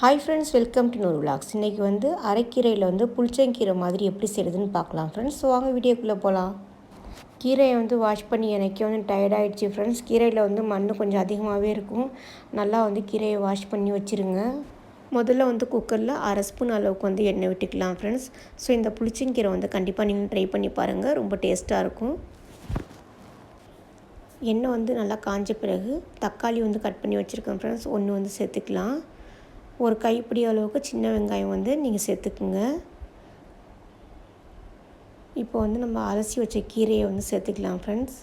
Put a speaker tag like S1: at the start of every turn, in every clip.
S1: Hi friends welcome to நூறு vlogs இன்றைக்கி வந்து அரைக்கீரையில் வந்து புளிச்சங்கீரை மாதிரி எப்படி செய்யுதுன்னு பார்க்கலாம் ஃப்ரெண்ட்ஸ் ஸோ வாங்க வீடியோக்குள்ளே போகலாம் கீரையை வந்து வாஷ் பண்ணி எனக்கே வந்து டயர்டாகிடுச்சு ஃப்ரெண்ட்ஸ் கீரையில் வந்து மண் கொஞ்சம் அதிகமாகவே இருக்கும். நல்லா வந்து கீரையை வாஷ் பண்ணி வச்சுருங்க. முதல்ல வந்து குக்கரில் அரை ஸ்பூன் அளவுக்கு வந்து எண்ணெய் விட்டுக்கலாம் ஃப்ரெண்ட்ஸ் ஸோ இந்த புளிச்சங்கீரை வந்து கண்டிப்பாக நீங்கள் ட்ரை பண்ணி பாருங்கள் ரொம்ப டேஸ்ட்டாக இருக்கும். எண்ணெய் வந்து நல்லா காஞ்ச பிறகு தக்காளி வந்து கட் பண்ணி வச்சுருக்கேன் ஃப்ரெண்ட்ஸ் ஒன்று வந்து சேர்த்துக்கலாம். ஒரு கைப்பிடி அளவுக்கு சின்ன வெங்காயம் வந்து நீங்கள் சேர்த்துக்குங்க. இப்போ வந்து நம்ம அலசி வச்ச கீரையை வந்து சேர்த்துக்கலாம் ஃப்ரெண்ட்ஸ்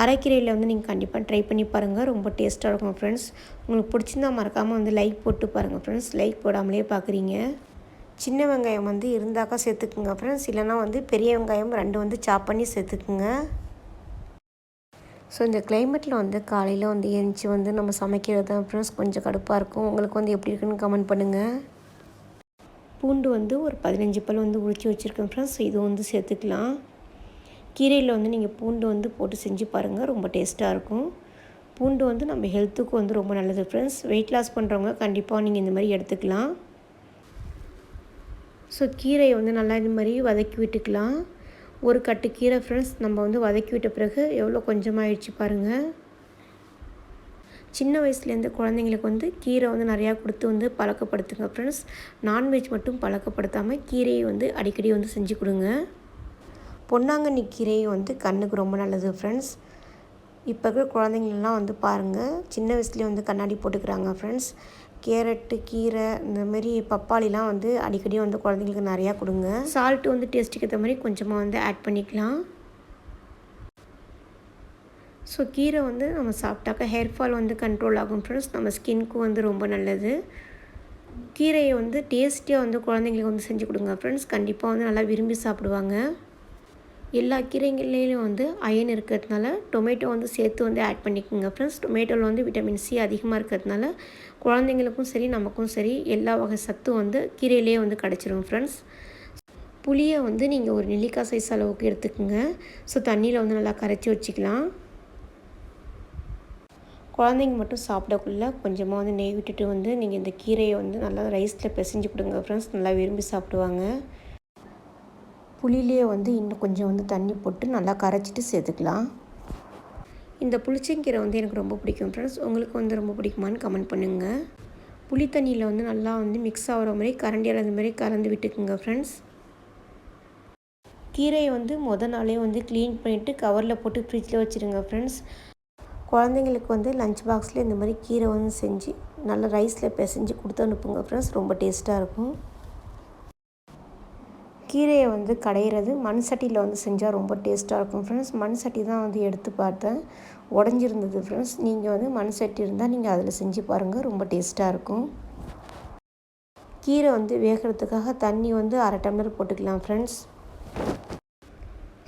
S1: அரைக்கீரையில் வந்து நீங்கள் கண்டிப்பாக ட்ரை பண்ணி பாருங்கள் ரொம்ப டேஸ்ட்டாக இருக்கும் ஃப்ரெண்ட்ஸ் உங்களுக்கு பிடிச்சிருந்தா மறக்காமல் வந்து லைக் போட்டு பாருங்கள் ஃப்ரெண்ட்ஸ் லைக் போடாமலே பார்க்குறீங்க சின்ன வெங்காயம் வந்து இருந்தாக்கா சேர்த்துக்குங்க ஃப்ரெண்ட்ஸ் இல்லைனா வந்து பெரிய வெங்காயம் ரெண்டு வந்து சாப் பண்ணி சேர்த்துக்குங்க. ஸோ இந்த கிளைமேட்டில் வந்து காலையில் வந்து எழுந்துச்சி வந்து நம்ம சமைக்கிறது தான் ஃப்ரெண்ட்ஸ் கொஞ்சம் கடுப்பாக இருக்கும். உங்களுக்கு வந்து எப்படி இருக்குன்னு கமெண்ட் பண்ணுங்கள் பூண்டு வந்து ஒரு பதினஞ்சு பல் வந்து உரிச்சு வச்சுருக்கேன் ஃப்ரெண்ட்ஸ் இது வந்து சேர்த்துக்கலாம். கீரையில் வந்து நீங்கள் பூண்டு வந்து போட்டு செஞ்சு பாருங்கள் ரொம்ப டேஸ்ட்டாக இருக்கும். பூண்டு வந்து நம்ம ஹெல்த்துக்கும் வந்து ரொம்ப நல்லது ஃப்ரெண்ட்ஸ் வெயிட் லாஸ் பண்ணுறவங்க கண்டிப்பாக நீங்கள் இந்த மாதிரி எடுத்துக்கலாம். ஸோ கீரையை வந்து நல்லா இது மாதிரி வதக்கி விட்டுக்கலாம். ஒரு கட்டு கீரை ஃப்ரெண்ட்ஸ் நம்ம வந்து வதக்கி விட்ட பிறகு எவ்வளோ கொஞ்சமாகிடுச்சு பாருங்கள் சின்ன வயசுலேருந்து குழந்தைங்களுக்கு வந்து கீரை வந்து நிறையா கொடுத்து வந்து பழக்கப்படுத்துங்க ஃப்ரெண்ட்ஸ் நான்வெஜ் மட்டும் பழக்கப்படுத்தாமல் கீரையை வந்து அடிக்கடி வந்து செஞ்சு கொடுங்க. பொன்னாங்கண்ணி கீரையை வந்து கண்ணுக்கு ரொம்ப நல்லது ஃப்ரெண்ட்ஸ் இப்போ இருக்கிற குழந்தைங்களெலாம் வந்து பாருங்கள் சின்ன வயசுலேயே வந்து கண்ணாடி போட்டுக்கிறாங்க ஃப்ரெண்ட்ஸ் கேரட்டு கீரை இந்தமாரி பப்பாளிலாம் வந்து அடிக்கடி வந்து குழந்தைங்களுக்கு நிறையா கொடுங்க. சால்ட்டு வந்து டேஸ்ட்டுக்கு ஏற்ற மாதிரி கொஞ்சமாக வந்து ஆட் பண்ணிக்கலாம். ஸோ கீரை வந்து நம்ம சாப்பிட்டாக்கா ஹேர் ஃபால் வந்து கண்ட்ரோல் ஆகும் ஃப்ரெண்ட்ஸ் நம்ம ஸ்கின்க்கு வந்து ரொம்ப நல்லது. கீரையை வந்து டேஸ்ட்டியாக வந்து குழந்தைங்களுக்கு வந்து செஞ்சு கொடுங்க ஃப்ரெண்ட்ஸ் கண்டிப்பாக வந்து நல்லா விரும்பி சாப்பிடுவாங்க. எல்லா கீரைங்கள்லேயும் வந்து அயன் இருக்கிறதுனால டொமேட்டோ வந்து சேர்த்து வந்து ஆட் பண்ணிக்கோங்க ஃப்ரெண்ட்ஸ் டொமேட்டோவில் வந்து விட்டமின் சி அதிகமாக இருக்கிறதுனால குழந்தைங்களுக்கும் சரி நமக்கும் சரி எல்லா வகை சத்தும் வந்து கீரையிலே வந்து கிடச்சிரும் ஃப்ரெண்ட்ஸ் புளியை வந்து நீங்கள் ஒரு நெல்லிக்காய் சைஸ் அளவுக்கு எடுத்துக்கோங்க. ஸோ தண்ணியில் வந்து நல்லா கரைச்சி வச்சுக்கலாம். குழந்தைங்க மட்டும் சாப்பிடக்குள்ள கொஞ்சமாக வந்து நெய் விட்டுட்டு வந்து நீங்கள் இந்த கீரையை வந்து நல்லா ரைஸில் பிசைஞ்சு கொடுங்க ஃப்ரெண்ட்ஸ் நல்லா விரும்பி சாப்பிடுவாங்க. புளியிலே வந்து இன்னும் கொஞ்சம் வந்து தண்ணி போட்டு நல்லா கரைச்சிட்டு சேர்த்துக்கலாம். இந்த புளிச்சங்கீரை வந்து எனக்கு ரொம்ப பிடிக்கும் ஃப்ரெண்ட்ஸ் உங்களுக்கு வந்து ரொம்ப பிடிக்குமான்னு கமெண்ட் பண்ணுங்கள் புளி தண்ணியில் வந்து நல்லா வந்து மிக்ஸ் ஆகிற மாதிரி கரண்டியால் அந்த மாதிரி கலந்து விட்டுக்குங்க ஃப்ரெண்ட்ஸ் கீரையை வந்து மொதல் நாளே வந்து க்ளீன் பண்ணிவிட்டு கவரில் போட்டு ஃப்ரிட்ஜில் வச்சுருங்க ஃப்ரெண்ட்ஸ் குழந்தைங்களுக்கு வந்து லஞ்ச் பாக்ஸில் இந்த மாதிரி கீரை வந்து செஞ்சு நல்லா ரைஸில் பிசைஞ்சு கொடுத்து அனுப்புங்க ஃப்ரெண்ட்ஸ் ரொம்ப டேஸ்ட்டாக இருக்கும். கீரையை வந்து கடையிறது. மண் சட்டியில் வந்து செஞ்சால் ரொம்ப டேஸ்ட்டாக இருக்கும் ஃப்ரெண்ட்ஸ் மண் சட்டி தான் வந்து எடுத்து பார்த்தேன். உடஞ்சிருந்தது ஃப்ரெண்ட்ஸ் நீங்கள் வந்து மண் சட்டி இருந்தால் நீங்கள் அதில் செஞ்சு பாருங்கள் ரொம்ப டேஸ்ட்டாக இருக்கும். கீரை வந்து வேகிறதுக்காக தண்ணி வந்து அரை டம்ளர் போட்டுக்கலாம் ஃப்ரெண்ட்ஸ்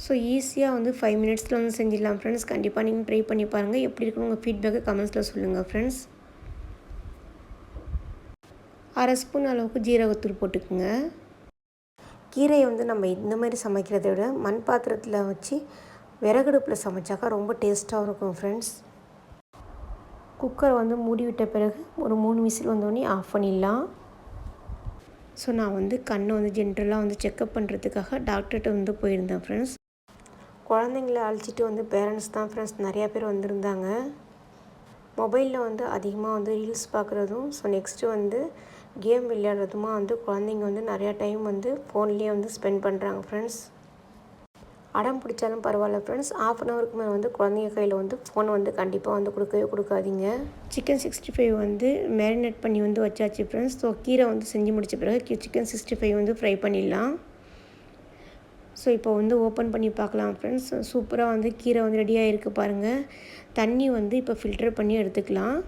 S1: ஸோ ஈஸியாக வந்து ஃபைவ் மினிட்ஸில் வந்து செஞ்சிடலாம் ஃப்ரெண்ட்ஸ் கண்டிப்பாக நீங்கள் ட்ரை பண்ணி பாருங்கள் எப்படி இருக்கணும் உங்கள் ஃபீட்பேக்கை கமெண்ட்ஸில் சொல்லுங்கள் ஃப்ரெண்ட்ஸ் அரை ஸ்பூன் அளவுக்கு ஜீரகத்தூள் போட்டுக்குங்க. கீரையை வந்து நம்ம இந்த மாதிரி சமைக்கிறத விட மண் பாத்திரத்தில் வச்சு விறகடுப்பில் சமைச்சாக்கா ரொம்ப டேஸ்ட்டாகவும் இருக்கும் ஃப்ரெண்ட்ஸ் குக்கரை வந்து மூடி விட்ட பிறகு ஒரு மூணு விசில் வந்தோடனே ஆஃப் பண்ணிடலாம். ஸோ நான் வந்து கண்ணை வந்து ஜென்ரலாக வந்து செக்கப் பண்ணுறதுக்காக டாக்டர்கிட்ட வந்து போயிருந்தேன் ஃப்ரெண்ட்ஸ் குழந்தைங்கள அழைச்சிட்டு வந்து பேரண்ட்ஸ் தான் ஃப்ரெண்ட்ஸ் நிறையா பேர் வந்திருந்தாங்க. மொபைலில் வந்து அதிகமாக வந்து ரீல்ஸ் பார்க்குறதும் ஸோ நெக்ஸ்ட்டு வந்து கேம் விளையாடுறதுமா வந்து குழந்தைங்க வந்து நிறையா டைம் வந்து ஃபோன்லேயே வந்து ஸ்பெண்ட் பண்ணுறாங்க ஃப்ரெண்ட்ஸ் அடம் பிடிச்சாலும் பரவாயில்ல ஃப்ரெண்ட்ஸ் ஆஃப் அன் ஹவருக்கு மேலே வந்து குழந்தைங்க கையில் வந்து ஃபோன் வந்து கண்டிப்பாக வந்து கொடுக்கவே கொடுக்காதீங்க. சிக்கன் சிக்ஸ்டி ஃபைவ் வந்து மேரினேட் பண்ணி வந்து வச்சாச்சு ஃப்ரெண்ட்ஸ் ஸோ கீரை வந்து செஞ்சு முடித்த பிறகு சிக்கன் சிக்ஸ்டி ஃபைவ் வந்து ஃப்ரை பண்ணிடலாம். ஸோ இப்போ வந்து ஓப்பன் பண்ணி பார்க்கலாம் ஃப்ரெண்ட்ஸ் சூப்பராக வந்து கீரை வந்து ரெடியாக இருக்குது பாருங்கள் தண்ணி வந்து இப்போ ஃபில்டர் பண்ணி எடுத்துக்கலாம்.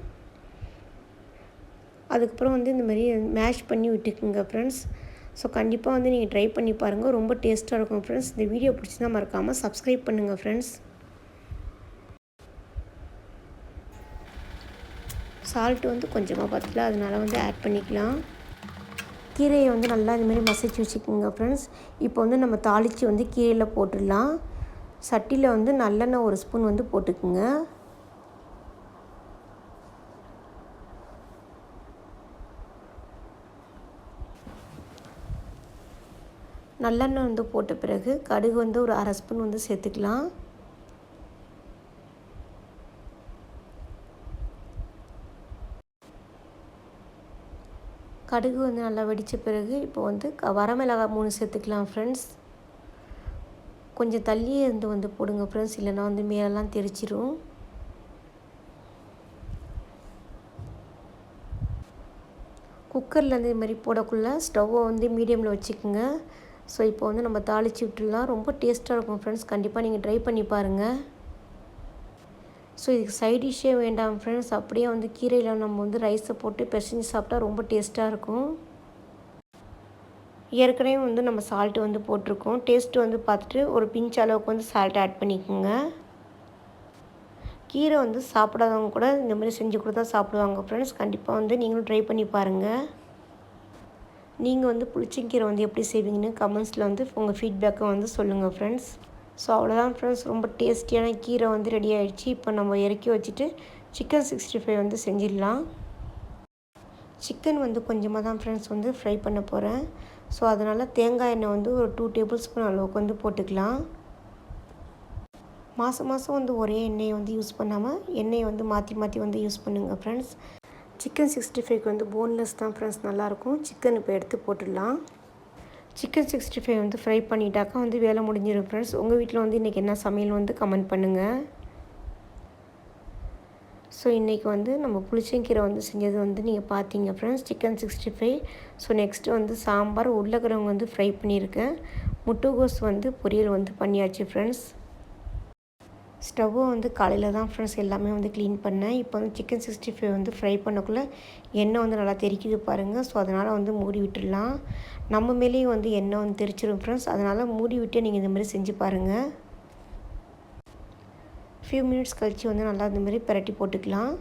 S1: அதுக்கப்புறம் வந்து இந்த மாதிரி மேஷ் பண்ணி விட்டுக்குங்க ஃப்ரெண்ட்ஸ் ஸோ கண்டிப்பாக வந்து நீங்கள் ட்ரை பண்ணி பாருங்கள் ரொம்ப டேஸ்ட்டாக இருக்கும் ஃப்ரெண்ட்ஸ் இந்த வீடியோ பிடிச்சிதான் மறக்காமல் சப்ஸ்கிரைப் பண்ணுங்கள் ஃப்ரெண்ட்ஸ் சால்ட்டு வந்து கொஞ்சமாக பத்தல அதனால் வந்து ஆட் பண்ணிக்கலாம். கீரையை வந்து நல்லா இந்தமாரி மசிச்சு வச்சுக்கோங்க ஃப்ரெண்ட்ஸ் இப்போ வந்து நம்ம தாளித்து வந்து கீரையில் போட்டுடலாம். சட்டியில் வந்து நல்லெண்ணெய் ஒரு ஸ்பூன் வந்து போட்டுக்குங்க. நல்லெண்ணெய் வந்து போட்ட பிறகு கடுகு வந்து ஒரு அரை ஸ்பூன் வந்து சேர்த்துக்கலாம். கடுகு வந்து நல்லா வெடித்த பிறகு இப்போ வந்து வரமிளகாய் மூணு சேர்த்துக்கலாம் ஃப்ரெண்ட்ஸ் கொஞ்சம் தள்ளியே இருந்து வந்து போடுங்க ஃப்ரெண்ட்ஸ் இல்லைன்னா வந்து மேலெல்லாம் தெரிச்சிரும். குக்கரில் வந்து இது மாதிரி போடக்குள்ள ஸ்டவ்வை வந்து மீடியமில் வச்சுக்கோங்க. ஸோ இப்போ வந்து நம்ம தாளித்து விட்டுடலாம். ரொம்ப டேஸ்ட்டாக இருக்கும் ஃப்ரெண்ட்ஸ் கண்டிப்பாக நீங்கள் ட்ரை பண்ணி பாருங்கள் ஸோ இதுக்கு சைட் டிஷ்ஷே வேண்டாம் ஃப்ரெண்ட்ஸ் அப்படியே வந்து கீரையில் நம்ம வந்து ரைஸை போட்டு பிசைஞ்சு சாப்பிட்டா ரொம்ப டேஸ்ட்டாக இருக்கும். ஏற்கனவே வந்து நம்ம சால்ட்டு வந்து போட்டிருக்கோம். டேஸ்ட்டு வந்து பார்த்துட்டு ஒரு பிஞ்ச் அளவுக்கு வந்து சால்ட் ஆட் பண்ணிக்கோங்க. கீரை வந்து சாப்பிடாதவங்க கூட இந்த மாதிரி செஞ்சு கொடுத்தா சாப்பிடுவாங்க ஃப்ரெண்ட்ஸ் கண்டிப்பாக வந்து நீங்களும் ட்ரை பண்ணி பாருங்கள் நீங்கள் வந்து புளிச்சங்கீரை வந்து எப்படி செய்வீங்கன்னு கமெண்ட்ஸில் வந்து உங்கள் ஃபீட்பேக்கை வந்து சொல்லுங்கள் ஃப்ரெண்ட்ஸ் ஸோ அவ்வளோதான் ஃப்ரெண்ட்ஸ் ரொம்ப டேஸ்டியான கீரை வந்து ரெடி ஆகிடுச்சு இப்போ நம்ம இறக்கி வச்சுட்டு சிக்கன் சிக்ஸ்டி ஃபைவ் வந்து செஞ்சிடலாம். சிக்கன் வந்து கொஞ்சமாக தான் ஃப்ரெண்ட்ஸ் வந்து ஃப்ரை பண்ண போகிறேன் ஸோ அதனால் தேங்காய் எண்ணெய் வந்து ஒரு டூ டேபிள் ஸ்பூன் அளவுக்கு வந்து போட்டுக்கலாம். மாதம் மாதம் வந்து ஒரே எண்ணெயை வந்து யூஸ் பண்ணாமல் எண்ணெயை வந்து மாற்றி மாற்றி வந்து யூஸ் பண்ணுங்கள் ஃப்ரெண்ட்ஸ் சிக்கன் சிக்ஸ்டி ஃபைவ்க்கு வந்து போன்லெஸ் தான் ஃப்ரெண்ட்ஸ் நல்லாயிருக்கும் சிக்கன் இப்போ எடுத்து போட்டுடலாம். சிக்கன் சிக்ஸ்டி ஃபைவ் வந்து ஃப்ரை பண்ணிட்டாக்கா வந்து வேலை முடிஞ்சிடும் ஃப்ரெண்ட்ஸ் உங்கள் வீட்டில் வந்து இன்றைக்கி என்ன சமையல் வந்து கமெண்ட் பண்ணுங்கள் ஸோ இன்றைக்கி வந்து நம்ம புளிச்சங்கீரை வந்து செஞ்சது வந்து நீங்கள் பார்த்தீங்க friends chicken sixty five. So next வந்து சாம்பார். உருளைக்கிழங்கு வந்து ஃப்ரை பண்ணியிருக்கேன். முட்டைகோஸ் வந்து பொரியல் வந்து பண்ணியாச்சு ஃப்ரெண்ட்ஸ் ஸ்டவ்வும் வந்து காலையில் தான் ஃப்ரெண்ட்ஸ் எல்லாமே வந்து க்ளீன் பண்ணேன். இப்போ வந்து சிக்கன் சிக்ஸ்டி ஃபைவ் வந்து ஃப்ரை பண்ணக்குள்ளே எண்ணெய் வந்து நல்லா தெரிக்குது பாருங்கள் ஸோ அதனால் வந்து மூடி விட்டுடலாம். நம்ம மேலேயும் வந்து எண்ணெய் வந்து தெரிச்சிடும் ஃப்ரெண்ட்ஸ் அதனால் மூடி விட்டு நீங்கள் இந்த மாதிரி செஞ்சு பாருங்கள் ஃபியூ மினிட்ஸ் கழித்து வந்து நல்லா இந்த மாதிரி பரட்டி போட்டுக்கலாம்.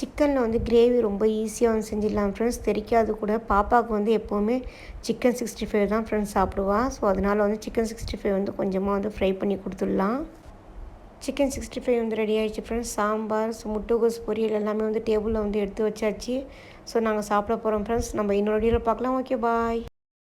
S1: சிக்கனில் வந்து கிரேவி ரொம்ப ஈஸியாக வந்து செஞ்சிடலாம் ஃப்ரெண்ட்ஸ் தெரிக்காது கூட பாப்பாவுக்கு வந்து எப்போவுமே சிக்கன் சிக்ஸ்டி ஃபைவ் தான் ஃப்ரெண்ட்ஸ் சாப்பிடுவா. ஸோ அதனால் வந்து சிக்கன் சிக்ஸ்டி ஃபைவ் வந்து கொஞ்சமாக வந்து ஃப்ரை பண்ணி கொடுத்துடலாம். சிக்கன் சிக்ஸ்டி ஃபைவ் வந்து ரெடி ஆகிடுச்சு ஃப்ரெண்ட்ஸ் சாம்பார் ஸோ பொரியல் எல்லாமே வந்து டேபிளில் வந்து எடுத்து வச்சாச்சு. ஸோ நாங்கள் சாப்பிட போகிறோம் ஃப்ரெண்ட்ஸ் நம்ம இன்னொரு வீடியோவில் பார்க்கலாம். Okay bye